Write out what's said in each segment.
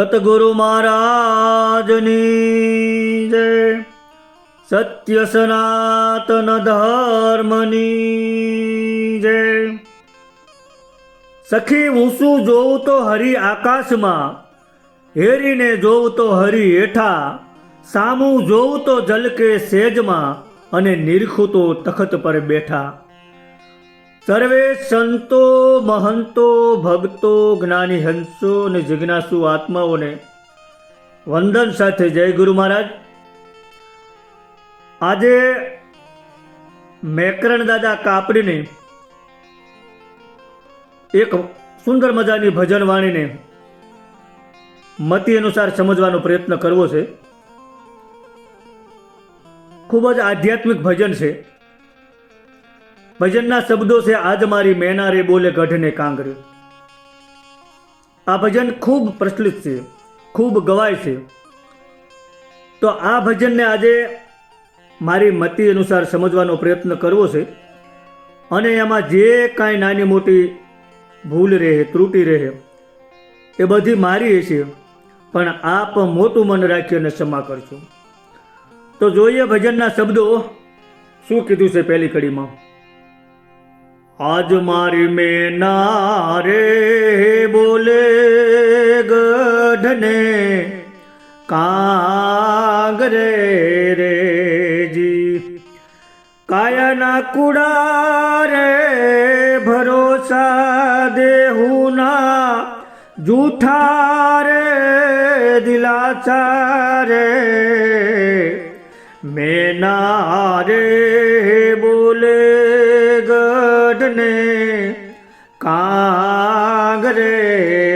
સતગુરુ મહારાજની જય. સત્ય સનાતન ધર્મની જય. સખી ઊંસું જોઉં તો હરી આકાશમાં? હેરીને જોઉં તો હરી હેઠા. સામું જોઉં તો જલકે સેજમાં. અને નિરખું તો તખત પર બેઠા. સર્વે સંતો મહંતો ભક્તો જ્ઞાની હંસો અને જિજ્ઞાસુ આત્માઓને વંદન સાથે જય ગુરુ મહારાજ. આજે મેકરણ દાદા કાપડીને એક સુંદર મજાની ભજન વાણીને મતિ અનુસાર સમજવાનો પ્રયત્ન કરવો છે. ખૂબ જ આધ્યાત્મિક ભજન છે. ભજનના શબ્દો છે, આજ મારી મેના રે બોલે ગઢને કાંગરે. આ ભજન ખૂબ પ્રચલિત છે, ખૂબ ગવાય છે. તો આ ભજનને આજે મારી મતિ અનુસાર સમજવાનો પ્રયત્ન કરવો છે અને એમાં જે કાંઈ નાની મોટી ભૂલ રહે, ત્રુટી રહે, એ બધી મારી હશે, પણ આપ મોટું મન રાખી અને ક્ષમા કરશો તો જોઈએ ભજનના શબ્દો, શું કીધું છે પહેલી કડીમાં? આજ મારી મેના રે બોલે ગઢને કાંગરે રે જી કાયાના કુડા રે ભરોસા દેહુના જૂઠા રે દિલાચા રે મેના રે બોલે ગઢને કાંગરે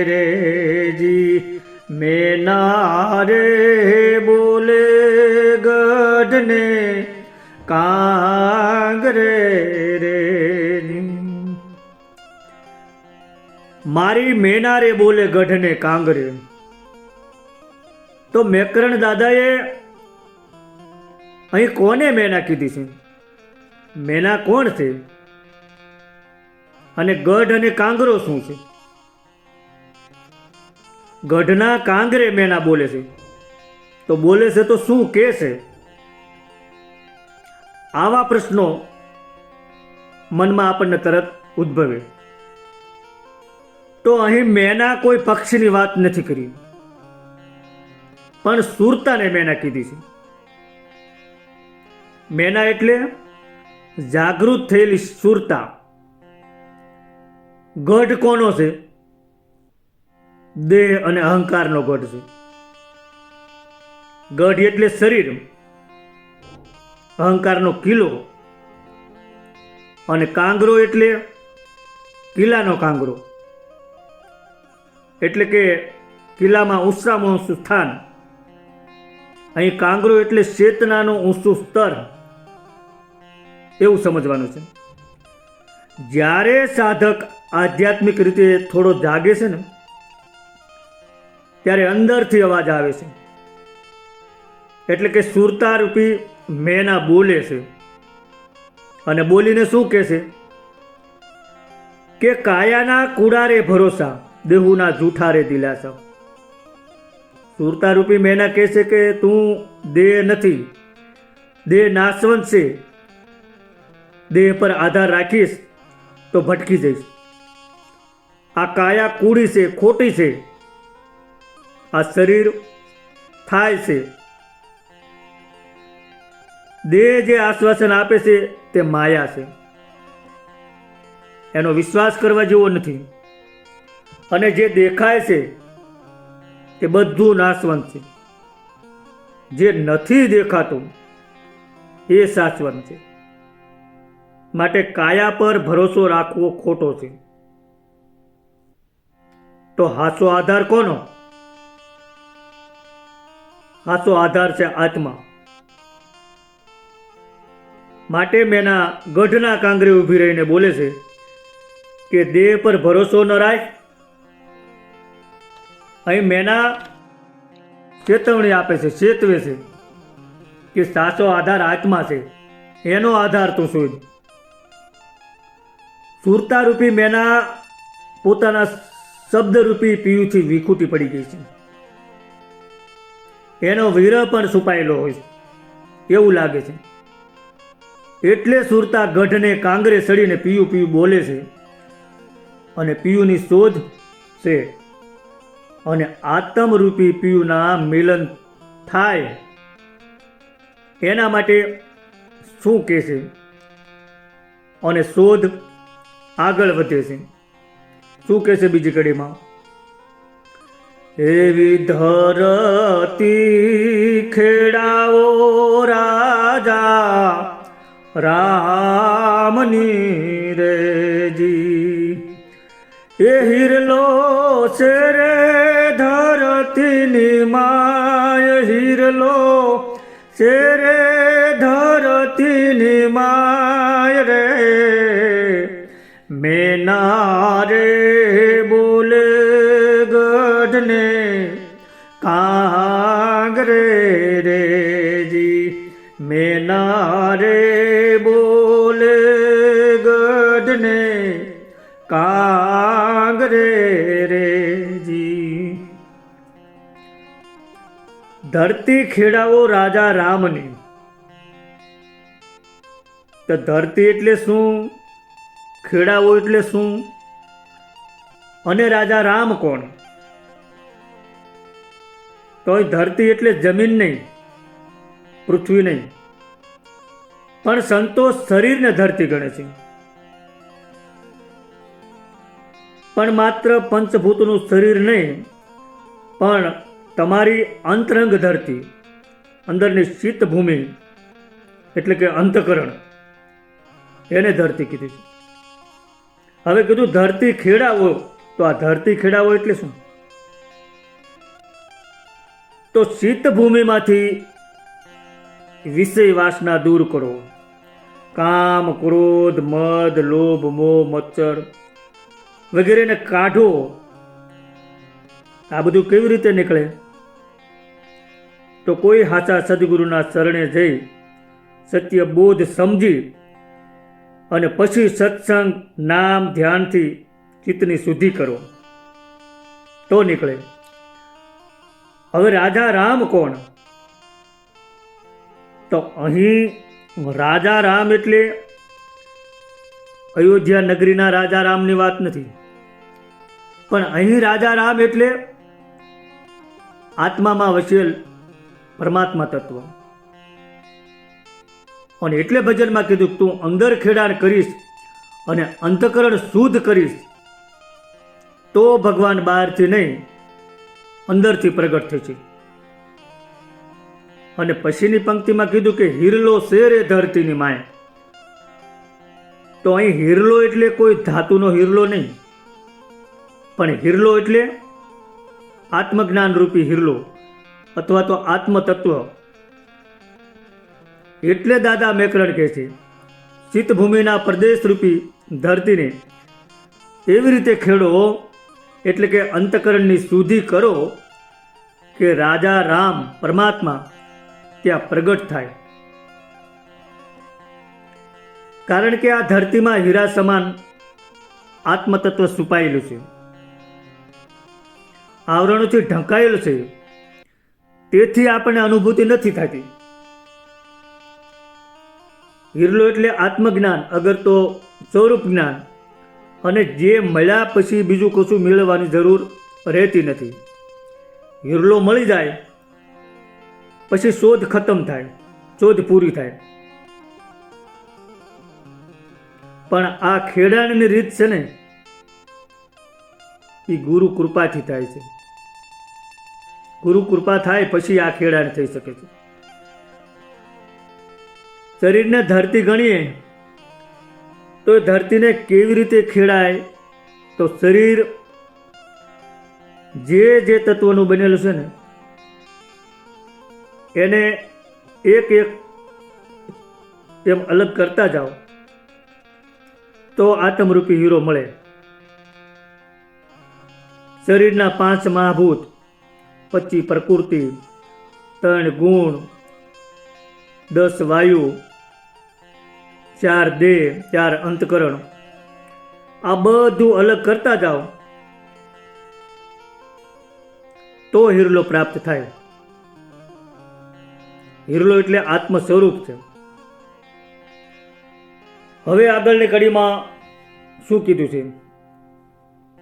રે જી, મેના રે બોલે ગઢને કાંગરે રે મારી મેના રે બોલે ગઢને કાંગરે તો મેકરણ દાદાએ અહીં કોને મેના કીધી છે? મેના કોણ છે? અને ગઢ અને કાંગરો શું છે? ગઢના કાંગરે મેના બોલે છે. તો બોલે છે તો શું કે છે? આવા પ્રશ્નો મનમાં આપણને તરત ઉદ્ભવે. તો અહીં મેના કોઈ પક્ષની વાત નથી કરી. પણ સુરતાને મેના કીધી છે. મેના એટલે જાગૃત થયેલી સુરતા. ગઢ કોનો છે? દેહ અને અહંકારનો ગઢ છે. ગઢ એટલે શરીર, અહંકારનો કિલ્લો અને કાંગરો એટલે કિલ્લાનો કાંગરો. એટલે કે કિલ્લામાં ઊંચામાં ઊંચું સ્થાન. અહીં કાંગરો એટલે ચેતનાનું ઊંચું સ્તર. એવું સમજવાનું છે. જ્યારે સાધક આધ્યાત્મિક રીતે થોડો જાગે છે ને, ત્યારે અંદરથી અવાજ આવે છે. એટલે કે સુરતા રૂપી મેના બોલે છે. અને બોલીને શું કહે છે? કે કાયાના કુડારે ભરોસા, દેહુના જૂઠારે દિલાસા. સુરતા રૂપી મેના કહે છે કે તું દેહ નથી, દેહ નાશવંત છે. દેહ પર આધાર રાખીશ તો ભટકી જઈશ. આ કાયા કૂડી છે, ખોટી છે. આ શરીર થાય છે. દેહ જે આશ્વાસન આપે છે, તે માયા છે. એનો વિશ્વાસ કરવા જેવો નથી. અને જે દેખાય છે, તે બધું નાશવંત છે. જે નથી દેખાતું, એ સાચવંત છે. માટે કાયા પર ભરોસો રાખવો ખોટો છે. તો હાસો આધાર કોનો? હાસો આધાર છે આત્મા. માટે મેના ગઢના કાંગરે ઊભી રહીને બોલે છે કે દેહ પર ભરોસો ન રાખ. અહીં મેના ચેતવણી આપે છે, ચેતવે છે કે સાચો આધાર આત્મા છે. એનો આધાર તું શોધ. સુરતારૂપી મેના પોતાના શબ્દરૂપી પીયુથી વિખૂટી પડી ગઈ છે. એનો વિરહ પણ છુપાયેલો હોય છે. એવું લાગે છે. એટલે સુરતા ગઢને કાંગરે સડીને પીયું પીયું બોલે છે. અને પિયુની શોધ છે. અને આત્મરૂપી પિયુના મિલન થાય. એના માટે શું કહે છે અને શોધ આગળ વધે છે. શું કહે છે બીજી કડીમાં? એવી ધરતી ખેડાઓ રાજા, રામની રેજી. એ હિરલો છે રે ધરતીની માય, હિરલો છે રે ધરતીની માય. કાંગરે રેજી ધરતી ખેડાવો રાજા રામની. તો ધરતી એટલે શું? ખેડાવો એટલે શું? અને રાજા રામ કોણ? તો ધરતી એટલે જમીન નહીં, પૃથ્વી નહીં. પણ સંતોષ શરીરને ધરતી ગણે છે. પણ માત્ર પંચભૂતનું શરીર નહીં, પણ તમારી અંતરંગ ધરતી, અંદરની શીત ભૂમિ એટલે કે અંતકરણ, એને ધરતી કીધી છે. હવે કીધું ધરતી ખેડાવો તો આ ધરતી ખેડાવો એટલે શું? તો શીત ભૂમિમાંથી વિષય વાસના દૂર કરો. કામ, ક્રોધ, મદ, લોભ, મોહ, મચ્છર વગેરેને કાઢો. આ બધું કેવી રીતે નીકળે? તો કોઈ સાચા સદગુરુના શરણે જઈ સત્ય બોધ સમજી અને પછી સત્સંગ નામ ધ્યાનથી ચિત્તની શુદ્ધિ કરો. તો નીકળે. હવે રાજા રામ કોણ? તો અહીં રાજા રામ એટલે અયોધ્યા નગરીના રાજા રામની વાત નથી. પણ અહીં રાજા રામ એટલે આત્મામાં વસેલ પરમાત્મા તત્વ. અને એટલે ભજનમાં કીધું તું અંદર ખેડાણ કરીશ અને અંતકરણ શુદ્ધ કરીશ, તો ભગવાન બહારથી નહીં, અંદરથી પ્રગટ થશે. અને પછીની પંક્તિમાં કીધું કે હિરલો શેર એ ધરતીની માય. તો અહીં હિરલો એટલે કોઈ ધાતુનો હિરલો નહીં. પણ હિરલો એટલે આત્મજ્ઞાન રૂપી હિરલો અથવા તો આત્મતત્વ. એટલે દાદા મેકરણ કહે છે ચિત્તભૂમિના પ્રદેશરૂપી ધરતીને એવી રીતે ખેડો એટલે કે અંતકરણની શુદ્ધિ કરો કે રાજા રામ પરમાત્મા ત્યાં પ્રગટ થાય. કારણ કે આ ધરતીમાં હીરા સમાન આત્મતત્વ છુપાયેલું છે. આવરણોથી ઢંકાયેલું છે. તેથી આપણને અનુભૂતિ નથી થતી. હિરલો એટલે આત્મજ્ઞાન અગર તો સ્વરૂપ જ્ઞાન. અને જે મળ્યા પછી બીજું કશું મેળવવાની જરૂર રહેતી નથી. હિરલો મળી જાય, પછી શોધ ખતમ થાય, શોધ પૂરી થાય. પણ આ ખેડાણની રીત છે ને એ ગુરુ કૃપાથી થાય છે. ગુરુ કૃપા થાય પછી આ ખેડાણ થઈ શકે છે. શરીરને ધરતી ગણીએ, તો એ ધરતીને કેવી રીતે ખેડાય? તો શરીર જે જે તત્વનું બનેલું છે ને, એને એક એક એમ અલગ કરતા જાઓ, તો આત્મરૂપી હીરો મળે. શરીરના પાંચ મહાભૂત પચીસ પ્રકૃતિ, ત્રણ ગુણ, દસ વાયુ, ચાર દેહ, ચાર અંતકરણ. આ બધું અલગ કરતા જાઓ. તો હિરલો પ્રાપ્ત થાય. હિરલો એટલે આત્મ સ્વરૂપ છે. હવે આગળની કડીમાં શું કીધું છે?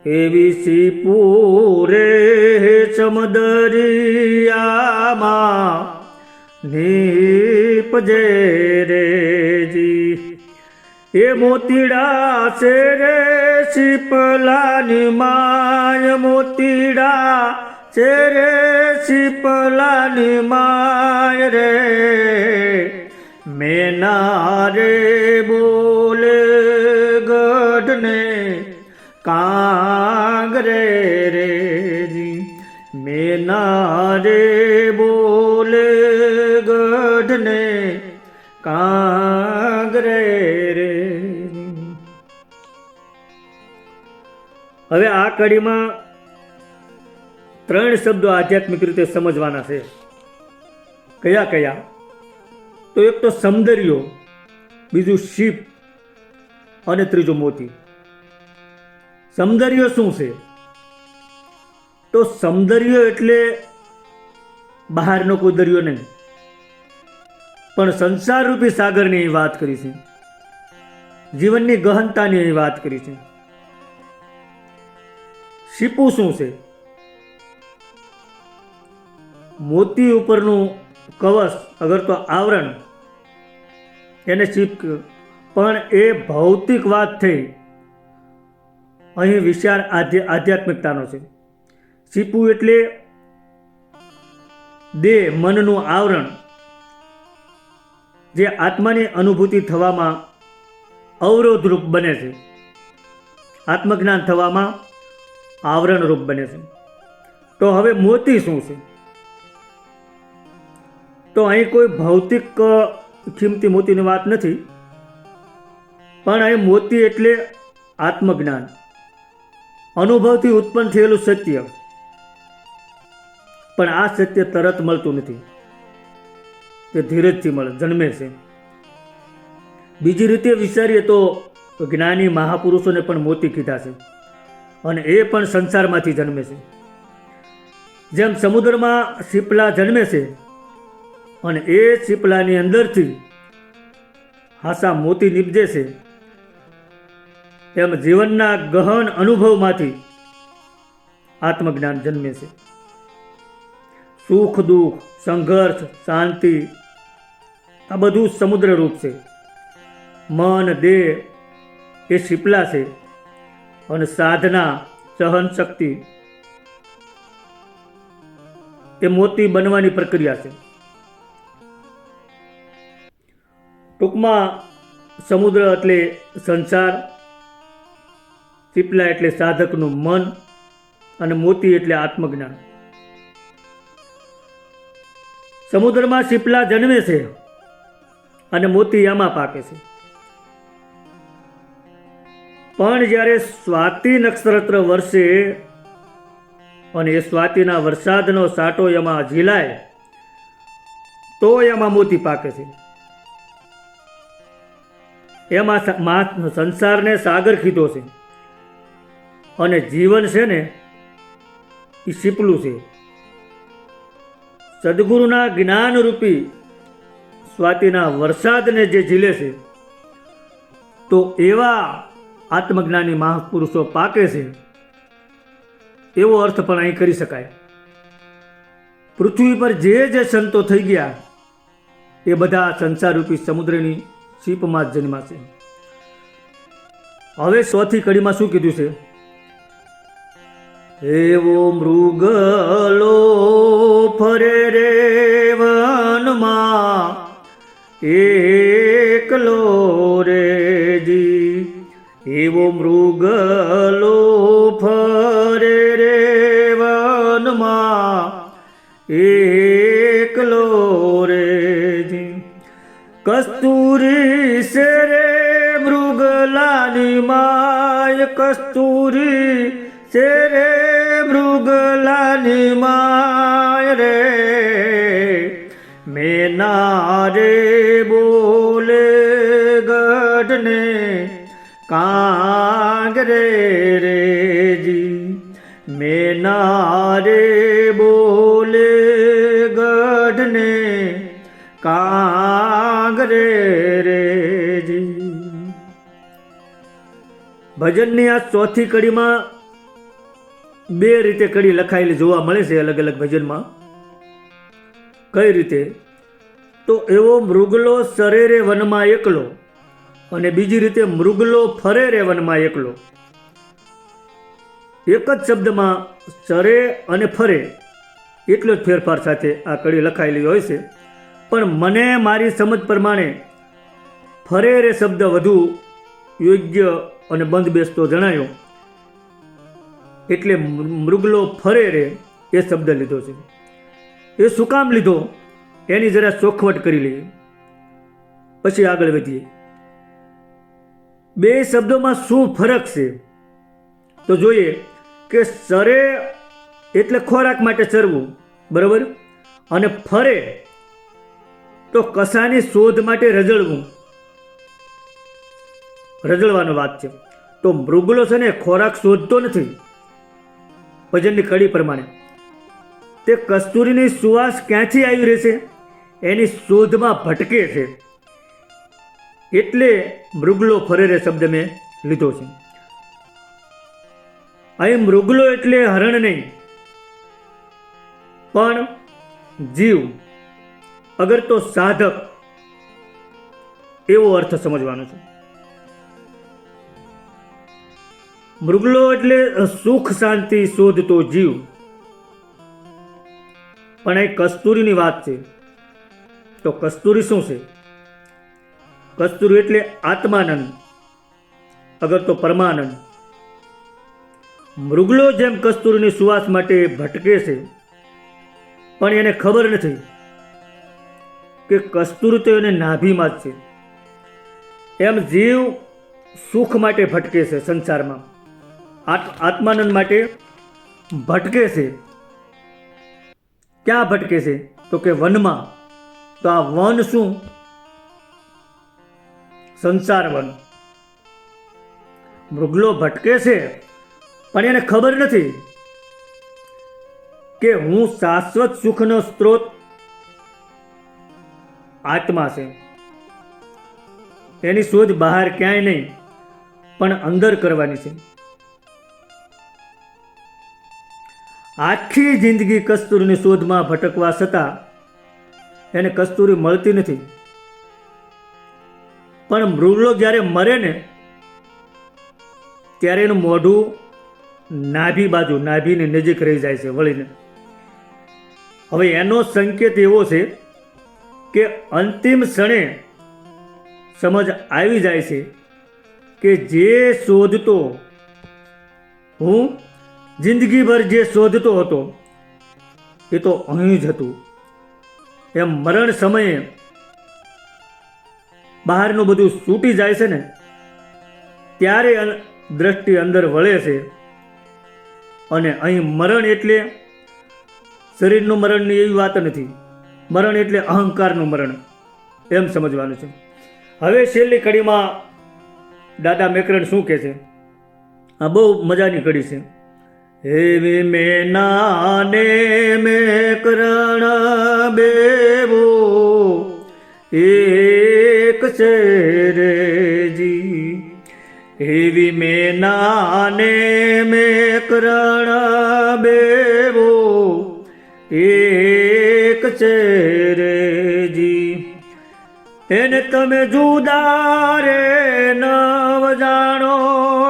એવી સીપુરે સમદરિયામાં નીપજે રેજી એ મોતીડા છે રે શીપલાની માય મોતીડા છે રે શીપલાની માય રે. મેના રે બોલે ગઢને કાંગરે રેજી મેના રે બોલે ગઢને. કાંગરે રે હવે આ કડીમાં ત્રણ શબ્દો આધ્યાત્મિક રીતે સમજવાના છે. કયા કયા? તો એક તો સૌંદર્યો બીજું શિપ અને ત્રીજું મોતી. સૌંદર્ય શું છે? તો સૌંદર્ય એટલે બહારનો કોઈ દરિયો નહીં. પણ સંસાર રૂપી સાગરની અહીં વાત કરી છે. જીવનની ગહનતાની અહીં વાત કરી છે. શીપું શું છે? મોતી ઉપરનું કવચ, અગર તો આવરણ, એને શીપ પણ એ ભૌતિક વાત થઈ. અહીં વિચાર આધ્ય, આધ્યાત્મિકતાનો છે. સીપુ એટલે દેહ મનનું આવરણ, જે આત્માની અનુભૂતિ થવામાં અવરોધરૂપ બને છે. આત્મજ્ઞાન થવામાં આવરણરૂપ બને છે. તો હવે મોતી શું છે? તો અહીં કોઈ ભૌતિક કિંમતી મોતીની વાત નથી, પણ અહીં મોતી એટલે આત્મજ્ઞાન. અનુભવથી ઉત્પન્ન થયેલું સત્ય. પણ આ સત્ય તરત મળતું નથી. તે ધીરજથી મળે, જન્મે છે. બીજી રીતે વિચારીએ તો જ્ઞાની મહાપુરુષોને પણ મોતી કીધા છે અને એ પણ સંસારમાંથી જન્મે છે. જેમ સમુદ્રમાં શીપલા જન્મે છે અને એ શીપલાની અંદરથી હાસા મોતી નીપજે છે એમ જીવનના ગહન અનુભવમાંથી આત્મજ્ઞાન જન્મે છે. સુખ, દુઃખ, સંઘર્ષ, શાંતિ, આ બધું સમુદ્ર રૂપ છે. મન, દેહ એ શીપલા છે અને સાધના, સહન શક્તિ એ મોતી બનવાની પ્રક્રિયા છે. ટૂંકમાં સમુદ્ર એટલે સંસાર શીપલા એટલે સાધકનું મન અને મોતી એટલે આત્મજ્ઞાન. સમુદ્રમાં શીપલા જન્મે છે અને મોતી આમાં પાકે છે. પણ જ્યારે સ્વાતિ નક્ષત્ર વર્ષે અને એ સ્વાતિના વરસાદનો સાટો એમાં ઝીલાય તો એમાં મોતી પાકે છે. એમાં સંસારને સાગર કીધો છે. અને જીવન છે ને, એ સીપલું છે. સદગુરુના જ્ઞાનરૂપી સ્વાતિના વરસાદને જે ઝીલે છે, તો એવા આત્મજ્ઞાની મહાપુરુષો પાકે છે, એવો અર્થ પણ અહીં કરી શકાય. પૃથ્વી પર જે જે સંતો થઈ ગયા, એ બધા સંસારરૂપી સમુદ્રની સીપમાં જન્મા છે. હવે સોથી કડીમાં શું કીધું છે? એવો મૃગલો ફરે રે વનમાં એકલો રેજી એવો મૃગલો ફરે રે વનમાં એકલો રેજી કસ્તુરી સે રે મૃગલાની માય, કસ્તુરી સે રે મૃગલાની માય રે મેના રે બોલે ગઢને કાંગરે રેજી મેના રે બોલે ગઢને કાંગરે રેજી ભજનની આ ચોથી કડીમાં બે રીતે કડી લખાયેલી જોવા મળે છે અલગ અલગ ભજનમાં. કઈ રીતે? તો એવો મૃગલો સરે રે વનમાં એકલો અને બીજી રીતે મૃગલો ફરે રે વનમાં એકલો. એક જ શબ્દમાં ચરે અને ફરે એટલો જ ફેરફાર સાથે આ કડી લખાયેલી હોય છે. પણ મને મારી સમજ પ્રમાણે ફરે રે શબ્દ વધુ યોગ્ય અને બંધ બેસતો જણાયો. એટલે મૃગલો ફરે રે એ શબ્દ લીધો છે. એ શું કામ લીધો? એની જરા ચોખવટ કરી લઈએ. પછી આગળ વધીએ. બે શબ્દોમાં શું ફરક છે? તો જોઈએ કે સરે એટલે ખોરાક માટે ચરવું, બરાબર? અને ફરે તો કસાની શોધ માટે રજળવું. રજળવાનો વાત છે. તો મૃગલો છે ને ખોરાક શોધતો નથી. ભજનની કડી પ્રમાણે. તે કસ્તુરીની સુવાસ ક્યાંથી આવી રહેશે? એની શોધમાં ભટકે છે. એટલે મૃગલો ફરે રે શબ્દ મેં લીધો છે. અહીં મૃગલો એટલે હરણ નહીં. પણ જીવ. અગર તો સાધક. એવો અર્થ સમજવાનો છે. મૃગલો એટલે સુખ શાંતિ શોધતો જીવ. પણ એ કસ્તુરીની વાત છે. તો કસ્તુરી શું છે? કસ્તુરી એટલે આત્માનંદ, અગર તો પરમાનંદ. મૃગલો જેમ કસ્તુરીની સુવાસ માટે ભટકે છે, પણ એને ખબર નથી કે કસ્તુરી તો એને નાભીમાં જ છે. એમ જીવ સુખ માટે ભટકે છે સંસારમાં. આત્માનંદ માટે ભટકે છે. ક્યાં ભટકે છે? તો કે વનમાં. તો આ વન શું? સંસાર વન. મૃગલો ભટકે છે, પણ એને ખબર નથી કે હું શાશ્વત સુખનો સ્ત્રોત આત્મા છે. એની શોધ બહાર ક્યાંય નહીં, પણ અંદર કરવાની છે. આખી જિંદગી કસ્તુરીની શોધમાં ભટકવા છતાં એને કસ્તુરી મળતી નથી. પણ મૃગલો જ્યારે મરે ને, ત્યારે એનું મોઢું નાભી બાજુ, નાભીની નજીક રહી જાય છે વળીને. હવે એનો સંકેત એવો છે કે અંતિમ ક્ષણે સમજ આવી જાય છે કે જે શોધતો હું જિંદગીભર જે શોધતો હતો, એ તો અહીં જ હતું. એમ મરણ સમયે બહારનું બધું છૂટી જાય છે ને, ત્યારે દ્રષ્ટિ અંદર વળે છે. અને અહીં મરણ એટલે શરીરનું મરણની એવી વાત નથી. મરણ એટલે અહંકારનું મરણ, એમ સમજવાનું છે. હવે છેલ્લી કડીમાં દાદા મેકરણ શું કહે છે? આ બહુ મજાની કડી છે. એવી મેનાને મેકરણ બેવો. એક છે રે જી. એવી મેનાને મેકરણ બેવો. એક છે રે જી. એને તમે જુદા રે નવ જાણો,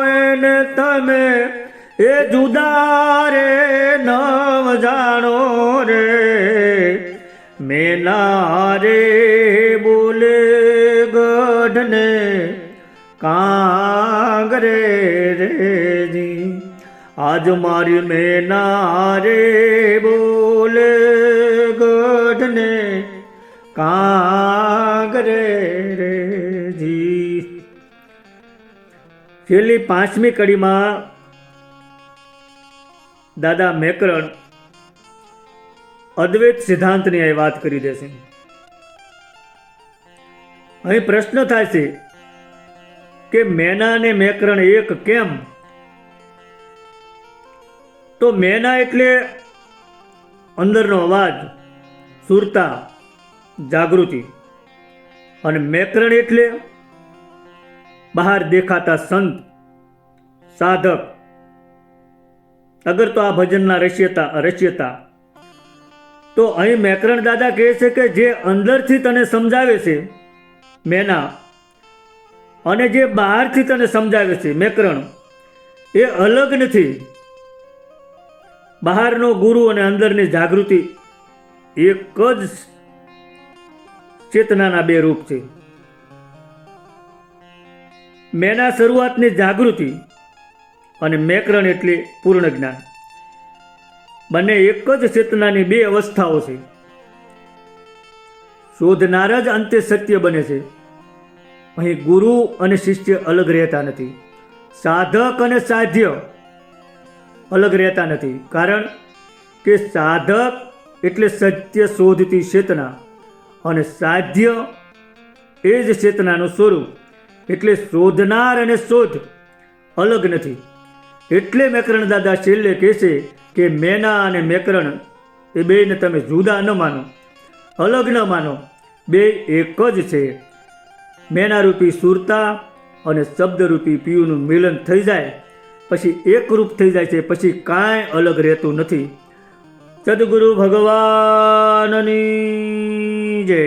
એને તમે એ જુદા રે, નવ જાણો રે. મેના રે બોલે ગઢને કાંગરે રેજી. આજ મારી મેના રે બોલે ગઢને કાંગરે રેજી. છેલ્લી પાંચમી કડીમાં દાદા મેકરણ અદ્વૈત સિદ્ધાંતની અહીં વાત કરી દેશે અહીં પ્રશ્ન થાય છે કે મેના અને મેકરણ એક કેમ? તો મેના એટલે અંદરનો અવાજ, સુરતા, જાગૃતિ. અને મેકરણ એટલે બહાર દેખાતા સંત, સાધક અગર તો આ ભજનના રશ્યતા રશ્યતા તો અહીં મેકરણ દાદા કહે છે કે જે અંદરથી તને સમજાવે છે, મેના, અને જે બહારથી તને સમજાવે છે, મેકરણ, એ અલગ નથી. બહારનો ગુરુ અને અંદરની જાગૃતિ એક જ ચેતનાના બે રૂપ છે. મેના શરૂઆતની જાગૃતિ અને મેકરણ એટલે પૂર્ણ જ્ઞાન. બંને એક જ ચેતનાની બે અવસ્થાઓ છે. શોધનાર જ અંતે સત્ય બને છે. અહીં ગુરુ અને શિષ્ય અલગ રહેતા નથી. સાધક અને સાધ્ય અલગ રહેતા નથી. કારણ કે સાધક એટલે સત્ય શોધતી ચેતના અને સાધ્ય એ જ ચેતનાનું સ્વરૂપ. એટલે શોધનાર અને શોધ અલગ નથી. એટલે મેકરણ દાદા છેલ્લે કહેશે કે મેના અને મેકરણ એ બેને તમે જુદા ન માનો, અલગ ન માનો બે એક જ છે. મેનારૂપી સુરતા અને શબ્દરૂપી પીયુનું મિલન થઈ જાય, પછી એકરૂપ થઈ જાય છે, પછી કાંઈ અલગ રહેતું નથી. સદગુરુ ભગવાનની જય.